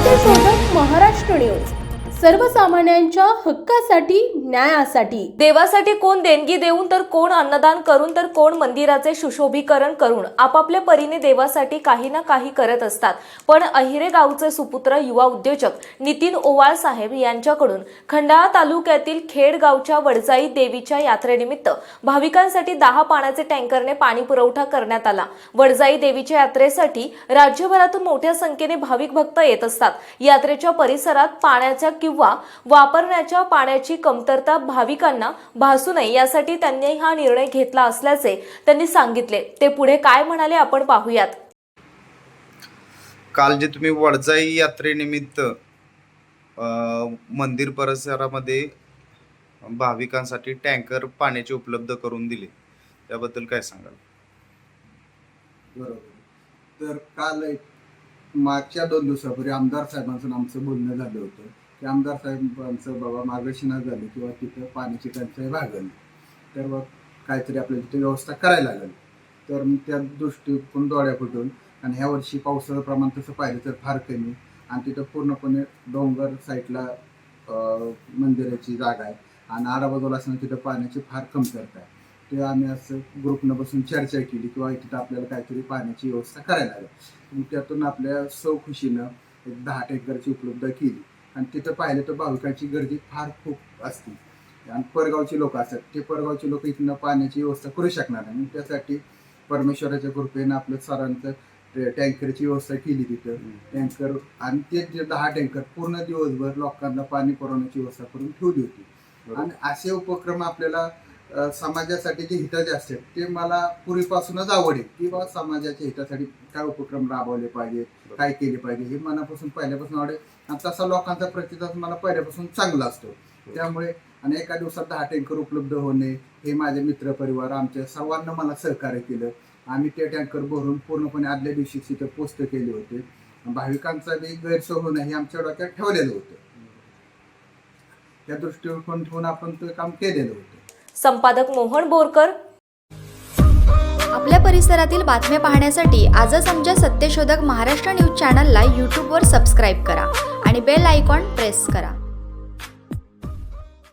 सोबत महाराष्ट्र न्यूज. सर्वसामान्यांच्या हक्कासाठी न्यायासाठी. देवासाठी कोण देणगी देऊन तर कोण अन्नदान करून तर कोण मंदिराचे सुशोभीकरण करून आपापल्या परीने देवासाठी काही ना काही करत असतात. पण अहिरे गावचे सुपुत्र युवा उद्योजक नितीन ओवाळ साहेब यांच्याकडून खंडाळा तालुक्यातील खेड गावच्या वडजाई देवीच्या यात्रेनिमित्त भाविकांसाठी दहा पाण्याचे टँकरने पाणी पुरवठा करण्यात आला. वडजाई देवीच्या यात्रेसाठी राज्यभरातून मोठ्या संख्येने भाविक भक्त येत असतात. यात्रेच्या परिसरात पाण्याच्या किंवा वापरण्याच्या पाण्याची कमतरता भाविकांना भासू नये यासाठी त्यांनी हा निर्णय घेतला असल्याचे त्यांनी सांगितले. ते पुढे काय म्हणाले आपण पाहूयात. काल जे तुम्ही वडजाई यात्रेनिमित्त मंदिर परिसरामध्ये भाविकांसाठी टँकर पाण्याची उपलब्ध करून दिले. त्याबद्दल काय सांगाल? बरोबर. तर काल एक मागच्या दोन दिवसापूर्वी आमदार साहेबांचं आमचं बोलणं झालं होतं. की आमदार साहेबांचं बाबा मार्गदर्शनात झालं किंवा तिथं पाण्याची टंचाई भागल. तर मग काहीतरी आपल्याला तिथे व्यवस्था करायला लागेल. तर मी त्या दृष्टिकोन डोळ्या फुटून आणि ह्या वर्षी पावसाचं प्रमाण तसं पाहिलं तर फार कमी. आणि तिथं पूर्णपणे डोंगर साईडला मंदिराची जागा आहे. आणि आडाबाजूला असताना तिथं पाण्याची फार कमतरता आहे. ते आम्ही असं ग्रुपनं बसून चर्चा केली किंवा तिथं आपल्याला काहीतरी पाण्याची व्यवस्था करायला लागेल. मग त्यातून आपल्या सौखुशीनं एक दहा टेकरची उपलब्ध केली. आणि तिथं पाहिलं तर भाविकांची गर्दी फार खूप असते. आणि परगावची लोक असतात. ते परगावची लोक इथनं पाण्याची व्यवस्था करू शकणार नाही. त्यासाठी परमेश्वराच्या कृपेनं आपलं सरांचं टँकरची व्यवस्था केली तिथं. टँकर आणि ते जे दहा टँकर पूर्ण दिवसभर लोकांना पाणी पुरवण्याची व्यवस्था करून ठेवली होती. आणि असे उपक्रम आपल्याला समाजासाठी जे हिताचे असतात ते मला पूर्वीपासूनच आवड आहे की समाजाच्या हितासाठी काय उपक्रम राबवले पाहिजे काय केले पाहिजे हे मनापासून पहिल्यापासून आवड आणि तसा लोकांचा प्रतिसाद मला पहिल्यापासून चांगला असतो. त्यामुळे आणि एका दिवसात दहा टँकर उपलब्ध होणे हे माझे मित्रपरिवार आमच्या सर्वांना मला सहकार्य केलं. आम्ही ते टँकर भरून पूर्णपणे आदल्या दिवशी तिथे पोस्ट केले होते. भाविकांचा बी गैरसोय होणं हे आमच्या डोक्यात ठेवलेलं होतं. त्या दृष्टिकोन ठेवून आपण ते काम केलेलं होतं. संपादक मोहन बोरकर. आपल्या परिसरातील बातम्या पाहण्यासाठी आजच आमच्या सत्यशोधक महाराष्ट्र न्यूज चॅनलला यूट्यूबवर सबस्क्राईब करा आणि बेल आयकॉन प्रेस करा.